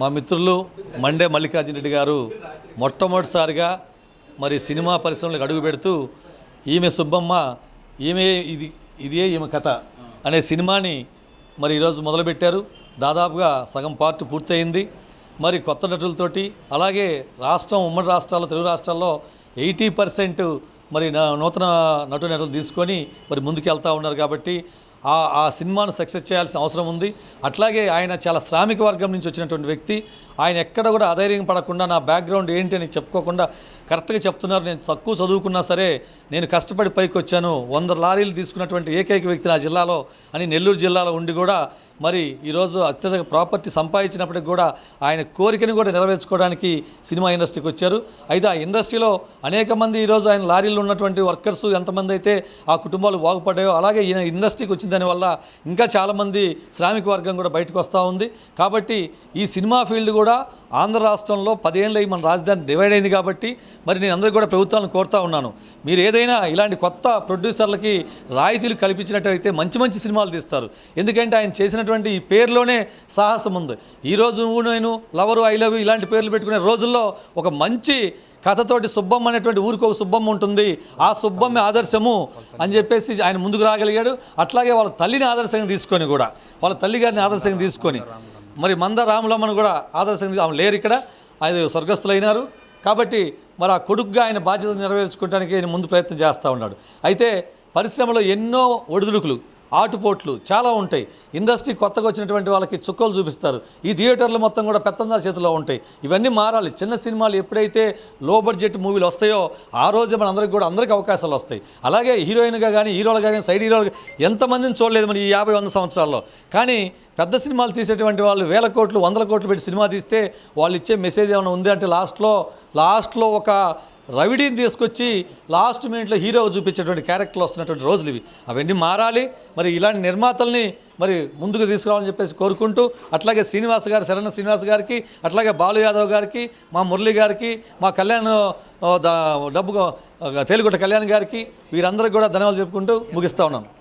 మా మిత్రులు మండే మల్లికార్జున రెడ్డి గారు మొట్టమొదటిసారిగా మరి సినిమా పరిశ్రమలకు అడుగు పెడుతూ ఈమె సుబ్బమ్మ ఈమె ఇది ఇదే ఈమె కథ అనే సినిమాని మరి ఈరోజు మొదలుపెట్టారు. దాదాపుగా సగం పార్ట్ పూర్తయింది. మరి కొత్త నటులతోటి అలాగే రాష్ట్రం ఉమ్మడి రాష్ట్రాల్లో తెలుగు రాష్ట్రాల్లో ఎయిటీ పర్సెంట్ మరి నా- నూతన నటు నటులు తీసుకొని మరి ముందుకు వెళ్తూ ఉన్నారు కాబట్టి ఆ ఆ సినిమాను సక్సెస్ చేయాల్సిన అవసరం ఉంది. అట్లాగే ఆయన చాలా శ్రామిక వర్గం నుంచి వచ్చినటువంటి వ్యక్తి. ఆయన ఎక్కడ కూడా అధైర్యం పడకుండా నా బ్యాక్గ్రౌండ్ ఏంటి అని చెప్పుకోకుండా కరెక్ట్గా చెప్తున్నారు. నేను తక్కువ చదువుకున్నా సరే నేను కష్టపడి పైకి వచ్చాను. వంద లారీలు తీసుకున్నటువంటి ఏకైక వ్యక్తి నా జిల్లాలో అని నెల్లూరు జిల్లాలో ఉండి కూడా మరి ఈరోజు అత్యధిక ప్రాపర్టీ సంపాదించినప్పటికి కూడా ఆయన కోరికను కూడా నెరవేర్చుకోవడానికి సినిమా ఇండస్ట్రీకి వచ్చారు. అయితే ఆ ఇండస్ట్రీలో అనేక మంది ఈరోజు ఆయన లారీలు ఉన్నటువంటి వర్కర్స్ ఎంతమంది అయితే ఆ కుటుంబాలు బాగుపడ్డాయో అలాగే ఈయన ఇండస్ట్రీకి వచ్చిన దానివల్ల ఇంకా చాలామంది శ్రామిక వర్గం కూడా బయటకు వస్తూ ఉంది. కాబట్టి ఈ సినిమా ఫీల్డ్ కూడా ఆంధ్ర రాష్ట్రంలో పదేళ్ళు మన రాజధాని డివైడ్ అయింది కాబట్టి మరి నేను అందరికీ కూడా ప్రభుత్వాలను కోరుతా ఉన్నాను. మీరు ఏదైనా ఇలాంటి కొత్త ప్రొడ్యూసర్లకి రాయితీలు కల్పించినట్టయితే మంచి మంచి సినిమాలు తీస్తారు. ఎందుకంటే ఆయన చేసినటువంటి ఈ పేరులోనే సాహసం ఉంది. ఈరోజు నువ్వు నేను లవరు ఐ లవ్ ఇలాంటి పేర్లు పెట్టుకునే రోజుల్లో ఒక మంచి కథతోటి సుబ్బమ్మ అనేటువంటి ఊరికి ఒక సుబ్బమ్మ ఉంటుంది. ఆ సుబ్బమ్మ ఆదర్శము అని చెప్పేసి ఆయన ముందుకు రాగలిగాడు. అట్లాగే వాళ్ళ తల్లిని ఆదర్శంగా తీసుకొని కూడా వాళ్ళ తల్లి గారిని ఆదర్శంగా తీసుకొని మరి మంద రాములమ్మను కూడా ఆదర్శంగా ఆమె లేరు ఇక్కడ. ఆయన స్వర్గస్థులైనారు. కాబట్టి మరి ఆ కొడుకుగా ఆయన బాధ్యత నెరవేర్చుకోవడానికి ఆయన ముందు ప్రయత్నం చేస్తూ ఉన్నాడు. అయితే పరిశ్రమలో ఎన్నో ఒడిదుడుకులు. ఆటుపోట్లు చాలా ఉంటాయి. ఇండస్ట్రీ కొత్తగా వచ్చినటువంటి వాళ్ళకి చుక్కలు చూపిస్తారు. ఈ థియేటర్లు మొత్తం కూడా పెత్తందాల చేతిలో ఉంటాయి. ఇవన్నీ మారాలి. చిన్న సినిమాలు ఎప్పుడైతే లో బడ్జెట్ మూవీలు వస్తాయో ఆ రోజే మనందరికి కూడా అందరికీ అవకాశాలు వస్తాయి. అలాగే హీరోయిన్గా కానీ హీరోలుగా కానీ సైడ్ హీరోలు ఎంతమందిని చూడలేదు మన ఈ యాభై వంద సంవత్సరాల్లో. కానీ పెద్ద సినిమాలు తీసేటువంటి వాళ్ళు వేల కోట్లు వందల కోట్లు పెట్టి సినిమా తీస్తే వాళ్ళు ఇచ్చే మెసేజ్ ఏమైనా ఉంది అంటే లాస్ట్లో లాస్ట్లో ఒక రవిడీని తీసుకొచ్చి లాస్ట్ మినిట్లో హీరో చూపించేటువంటి క్యారెక్టర్లు వస్తున్నటువంటి రోజులు ఇవి. అవన్నీ మారాలి. మరి ఇలాంటి నిర్మాతల్ని మరి ముందుకు తీసుకురావాలని చెప్పేసి కోరుకుంటూ అట్లాగే శ్రీనివాస్ గారు శరణ శ్రీనివాస్ గారికి అట్లాగే బాలు యాదవ్ గారికి మా మురళి గారికి మా కళ్యాణ్ డబ్బు తెలుగుట కళ్యాణ్ గారికి వీరందరికీ కూడా ధన్యవాదాలు చెప్పుకుంటూ ముగిస్తా ఉన్నాను